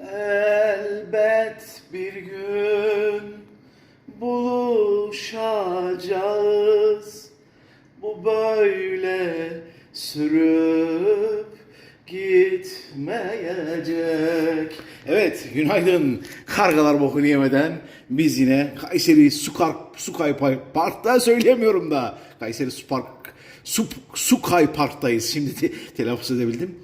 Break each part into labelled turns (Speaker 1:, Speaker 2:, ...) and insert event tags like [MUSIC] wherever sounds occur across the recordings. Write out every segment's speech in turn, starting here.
Speaker 1: Elbet bir gün buluşacağız. Bu böyle sürüp gitmeyecek. Evet, günaydın. Kargalar bokunu yemeden biz yine Kayseri Sukar, Sukay Park'ta söyleyemiyorum da. Kayseri Su Park, Su, Sukay Park'tayız. Şimdi de telaffuz edebildim.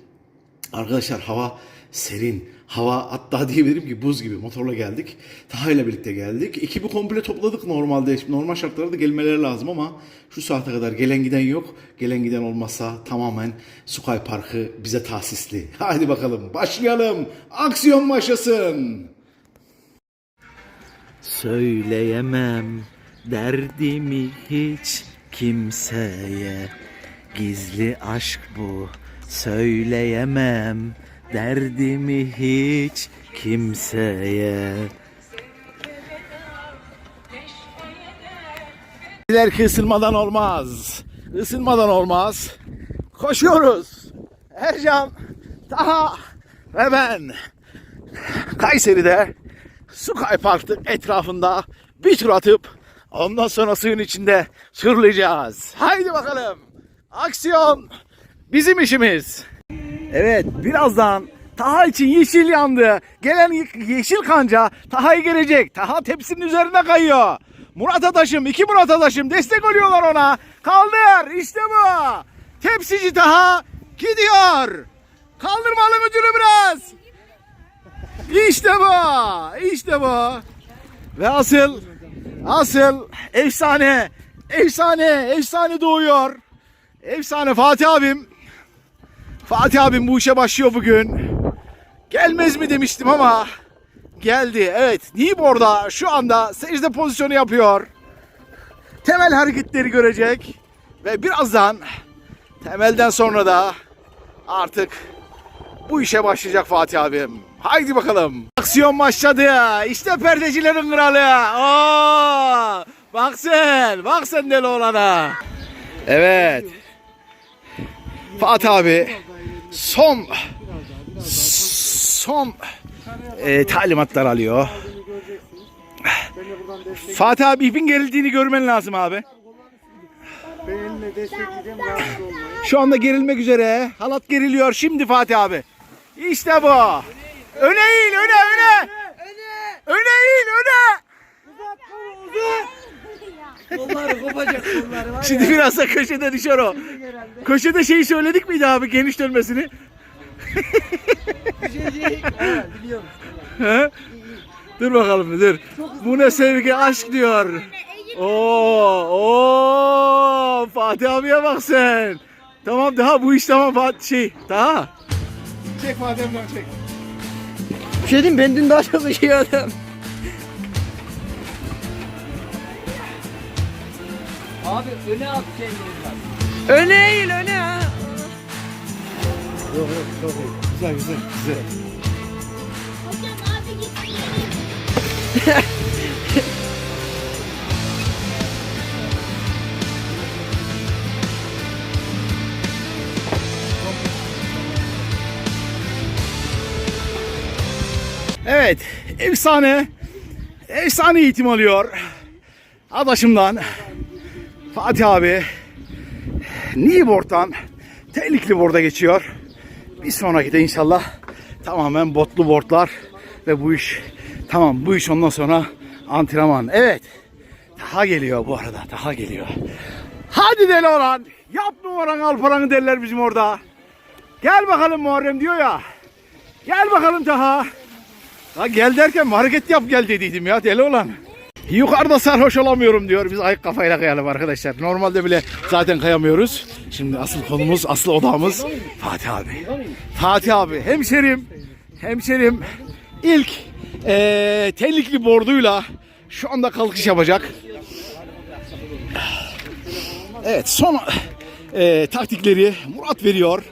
Speaker 1: Arkadaşlar hava serin. Hava hatta diyebilirim ki buz gibi motorla geldik. Taha ile birlikte geldik. Ekibi komple topladık normalde. Normal şartlarda gelmeleri lazım ama şu saate kadar gelen giden yok. Gelen giden olmazsa tamamen Sukay Parkı bize tahsisli. [LAUGHS] Hadi bakalım başlayalım. Aksiyon başlasın.
Speaker 2: Söyleyemem derdimi hiç kimseye Gizli aşk bu söyleyemem derdimi hiç kimseye
Speaker 1: Dediler ki ısınmadan olmaz. Isınmadan olmaz. Koşuyoruz. Ercan, Taha ve ben. Kayseri'de Sukay Park'ın etrafında bir tur atıp ondan sonra suyun içinde sürüleceğiz. Haydi bakalım. Aksiyon bizim işimiz. Evet birazdan Taha için yeşil yandı. Gelen ye- yeşil kanca Taha'yı gelecek. Taha tepsinin üzerine kayıyor. Murat Adaşım, iki Murat Adaşım destek oluyorlar ona. Kaldır işte bu. Tepsici Taha gidiyor. Kaldırmalı müdürü biraz. İşte bu. İşte bu. Ve asıl asıl efsane efsane efsane doğuyor. Efsane Fatih abim Fatih abim bu işe başlıyor bugün. Gelmez mi demiştim ama geldi. Evet Nib orada şu anda secde pozisyonu yapıyor. Temel hareketleri görecek. Ve birazdan temelden sonra da artık bu işe başlayacak Fatih abim. Haydi bakalım. Aksiyon başladı. İşte perdecilerin kralı. Oo! Bak sen. Bak deli olana. Evet. Fatih abi son son e, talimatlar alıyor. Fatih abi ipin gerildiğini görmen lazım abi. Şu anda gerilmek üzere. Halat geriliyor şimdi Fatih abi. İşte bu. Öne eğil öne öne. Öne eğil öne.
Speaker 3: Kolları kopacak kolları var
Speaker 1: Şimdi biraz da köşede düşer o.
Speaker 3: herhalde.
Speaker 1: Köşede şeyi söyledik miydi abi geniş dönmesini?
Speaker 3: Düşecek. [LAUGHS] Evet biliyorum.
Speaker 1: He? Dur bakalım dur. Bu ne sevgi aşk diyor. Oo, oo, Fatih abiye bak sen. Tamam daha bu iş tamam Fatih şey daha. Çek Fatih abiden çek.
Speaker 3: Bir şey diyeyim ben dün daha çok üşüyordum. Abi öne at kendini. Öne eğil öne ha.
Speaker 1: Yok yok çok iyi. Güzel güzel güzel.
Speaker 4: Hocam abi gitti.
Speaker 1: Evet efsane efsane eğitim alıyor. Adaşımdan Fatih abi Newborn'dan tehlikeli borda geçiyor. Bir sonraki de inşallah tamamen botlu boardlar ve bu iş tamam bu iş ondan sonra antrenman. Evet. Daha geliyor bu arada. Daha geliyor. Hadi deli olan. Yap numaranı al paranı derler bizim orada. Gel bakalım Muharrem diyor ya. Gel bakalım Taha. Ha gel derken hareket yap gel dediydim ya deli olan. Yukarıda sarhoş olamıyorum diyor. Biz ayık kafayla kayalım arkadaşlar. Normalde bile zaten kayamıyoruz. Şimdi asıl konumuz, asıl odamız Fatih abi. Fatih abi hemşerim, hemşerim ilk eee tehlikeli borduyla şu anda kalkış yapacak. Evet son eee, taktikleri Murat veriyor.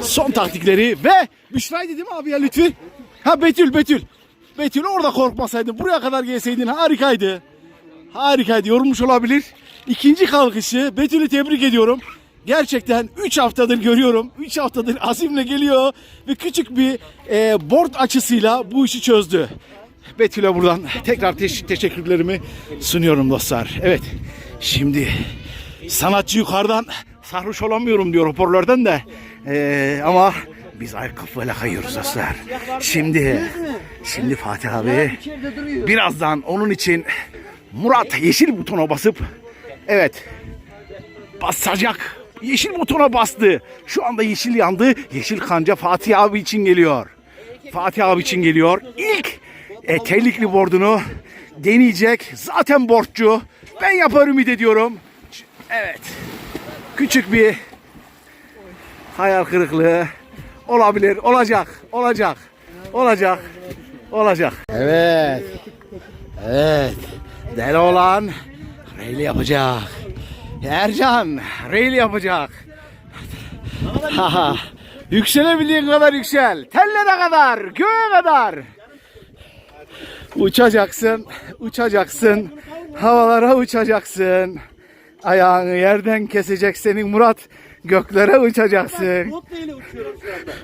Speaker 1: Son taktikleri ve Büşra'ydı değil mi abi ya Lütfi? Ha Betül Betül. Betül orada korkmasaydın buraya kadar gelseydin harikaydı. Harikaydı yorulmuş olabilir. İkinci kalkışı Betül'ü tebrik ediyorum. gerçekten 3 haftadır görüyorum. 3 haftadır [LAUGHS] azimle geliyor ve küçük bir e, board açısıyla bu işi çözdü. Betül'e buradan tekrar teş- teşekkürlerimi sunuyorum dostlar. Evet şimdi sanatçı yukarıdan sarhoş olamıyorum diyor hoparlörden de. E, ama biz ayakkabıyla kayıyoruz dostlar. Şimdi şimdi Fatih abi birazdan onun için Murat yeşil butona basıp evet basacak. Yeşil butona bastı. Şu anda yeşil yandı. Yeşil kanca Fatih abi için geliyor. Fatih abi için geliyor. İlk e, terlikli bordunu deneyecek. Zaten borçlu. Ben yapar ümit ediyorum. Evet. Küçük bir hayal kırıklığı olabilir. Olacak. Olacak. Olacak. Olacak. Evet. Evet. Deli olan reyli yapacak. Ercan reyli yapacak. Haha. [LAUGHS] Yükselebildiğin kadar yüksel. Tellere kadar, göğe kadar. Uçacaksın, uçacaksın. Havalara uçacaksın. Ayağını yerden kesecek senin Murat. Göklere uçacaksın.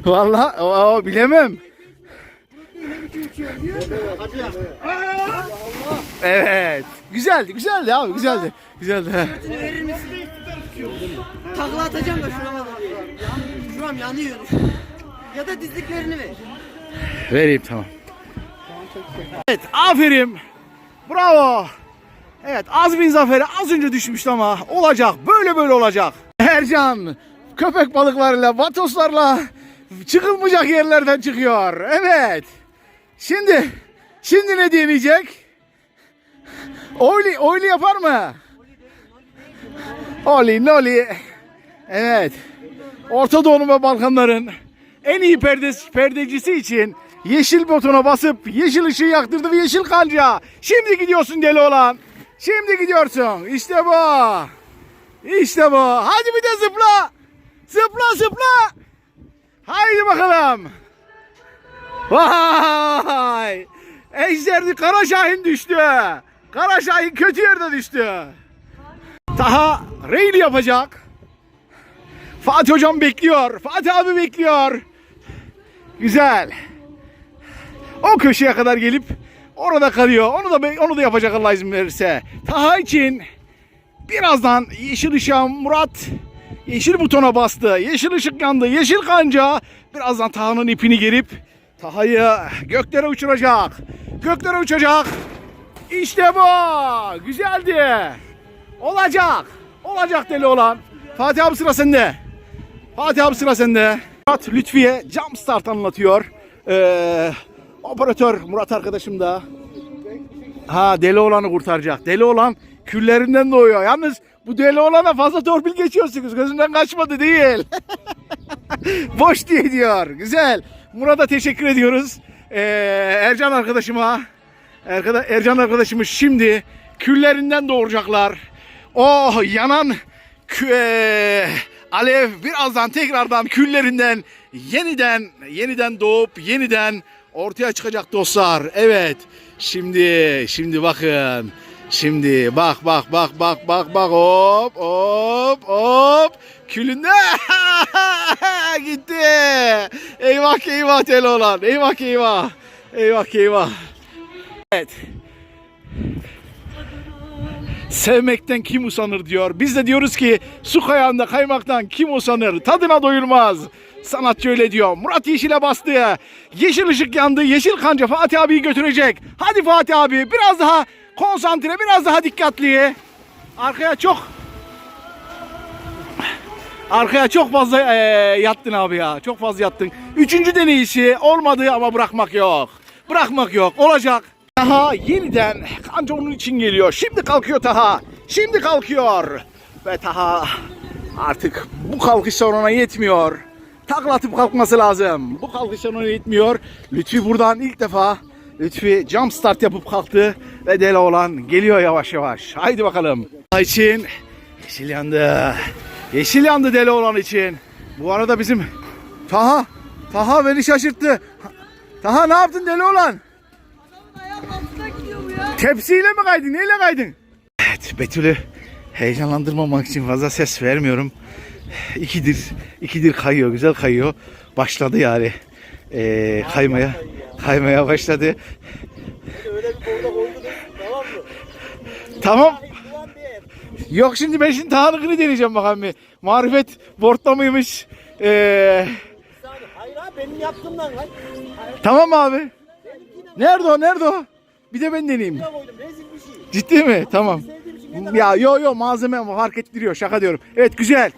Speaker 1: Vallahi o, bilemem. Evet. Güzeldi, güzeldi abi, güzeldi. Güzeldi.
Speaker 3: Verir misin? Takla atacağım da şuna bak. Yan, şuram yanıyor. Ya da dizliklerini ver.
Speaker 1: Vereyim tamam. Evet, aferin. Bravo. Evet, Azmin Zaferi az önce düşmüştü ama olacak. Böyle böyle olacak. Ercan, köpek balıklarıyla, vatoslarla çıkılmayacak yerlerden çıkıyor. Evet. Şimdi, şimdi ne deneyecek? Oyli, oyli yapar mı? Oli, noli. Evet. Orta Doğu ve Balkanların en iyi perdesi, perdecisi için yeşil butona basıp yeşil ışığı yaktırdı ve yeşil kanca. Şimdi gidiyorsun deli olan. Şimdi gidiyorsun. İşte bu. İşte bu. Hadi bir de zıpla. Zıpla zıpla. Haydi bakalım. Vay. Ejderdi Kara Şahin düştü. Kara Şahin kötü yerde düştü. Taha reyli yapacak. Fatih hocam bekliyor. Fatih abi bekliyor. Güzel. O köşeye kadar gelip orada kalıyor. Onu da onu da yapacak Allah izin verirse. Taha için birazdan yeşil ışığa Murat yeşil butona bastı. Yeşil ışık yandı. Yeşil kanca birazdan Taha'nın ipini gerip Taha'yı göklere uçuracak. Göklere uçacak. İşte bu. Güzeldi. Olacak. Olacak deli olan. Fatih abi sıra sende. Fatih abi sıra sende. Murat Lütfiye jump start anlatıyor. Ee, operatör Murat arkadaşım da. Ha deli olanı kurtaracak. Deli olan küllerinden doğuyor. Yalnız bu deli olana fazla torpil geçiyorsunuz. Gözümden kaçmadı değil. [LAUGHS] Boş diye diyor. Güzel. Murat'a teşekkür ediyoruz. Ee, Ercan arkadaşıma. Ercan arkadaşımız şimdi küllerinden doğuracaklar. O yanan kü- eee, alev birazdan tekrardan küllerinden yeniden yeniden doğup yeniden ortaya çıkacak dostlar. Evet. Şimdi şimdi bakın. Şimdi bak bak bak bak bak bak hop hop hop külünde [LAUGHS] gitti. Eyvah eyvah tel olan. Eyvah eyvah. Eyvah eyvah. Evet. Sevmekten kim usanır diyor. Biz de diyoruz ki su kayağında kaymaktan kim usanır? Tadına doyulmaz. Sanatçı öyle diyor. Murat Yeşil'e bastı. Yeşil ışık yandı. Yeşil kanca Fatih abiyi götürecek. Hadi Fatih abi biraz daha konsantre, biraz daha dikkatli. Arkaya çok Arkaya çok fazla eee, yattın abi ya. Çok fazla yattın. Üçüncü deneyişi olmadı ama bırakmak yok. Bırakmak yok. Olacak. Taha yeniden kanca onun için geliyor. Şimdi kalkıyor Taha. Şimdi kalkıyor. Ve Taha artık bu kalkışlar ona yetmiyor. Takla atıp kalkması lazım. Bu kalkışlar ona yetmiyor. Lütfi buradan ilk defa Lütfi jump start yapıp kalktı ve deli olan geliyor yavaş yavaş. Haydi bakalım. İçin yeşil yandı. Yeşil yandı deli olan için. Bu arada bizim Taha Taha beni şaşırttı. Taha ne yaptın deli olan? Tepsiyle mi kaydın? Neyle kaydın? Evet Betül'ü heyecanlandırmamak için fazla ses vermiyorum. ikidir, ikidir kayıyor, güzel kayıyor. Başladı yani ee, kaymaya, kaymaya başladı.
Speaker 3: Öyle bir borda koydunuz. Tamam mı?
Speaker 1: Tamam. Yok şimdi ben şimdi Tarık'ını deneyeceğim bakalım bir. Marifet bortla mıymış? Ee.
Speaker 3: Hayır abi benim yaptığımdan. Hayır.
Speaker 1: tamam abi. Nerede o? Nerede o? Bir de ben deneyeyim.
Speaker 3: koydum. Rezil bir şey.
Speaker 1: Ciddi mi? Tamam. Ya yo yo malzeme fark ettiriyor. Şaka diyorum. Evet güzel.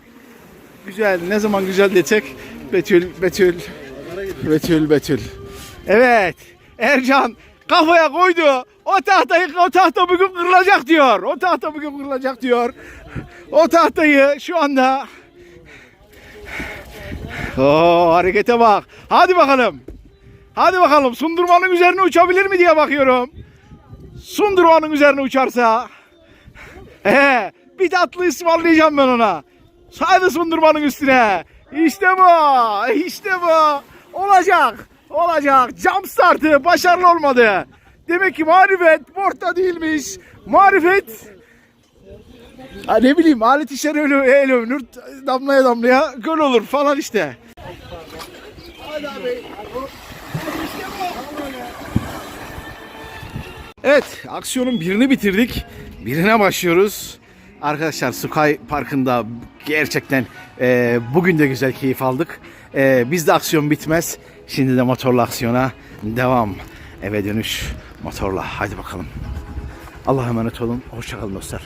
Speaker 1: Güzel. Ne zaman güzel desek Betül, Betül, Betül, Betül. Evet. Ercan kafaya koydu. O tahtayı, o tahta bugün kırılacak diyor. O tahta bugün kırılacak diyor. O tahtayı şu anda Oo harekete bak. Hadi bakalım. Hadi bakalım. Sundurmanın üzerine uçabilir mi diye bakıyorum. Sundurmanın üzerine uçarsa. He, bir tatlı ısmarlayacağım ben ona. Hadi sundurmanın üstüne. İşte bu. İşte bu. Olacak. Olacak. Jump startı başarılı olmadı. Demek ki marifet bortta değilmiş. Marifet Ha ne bileyim alet işleri öyle el övünür damlaya damlaya göl olur falan işte. Evet aksiyonun birini bitirdik. Birine başlıyoruz. Arkadaşlar Sky Parkı'nda gerçekten e, bugün de güzel keyif aldık. E, bizde aksiyon bitmez. Şimdi de motorlu aksiyona devam. Eve dönüş motorla. Hadi bakalım. Allah'a emanet olun. Hoşçakalın dostlar.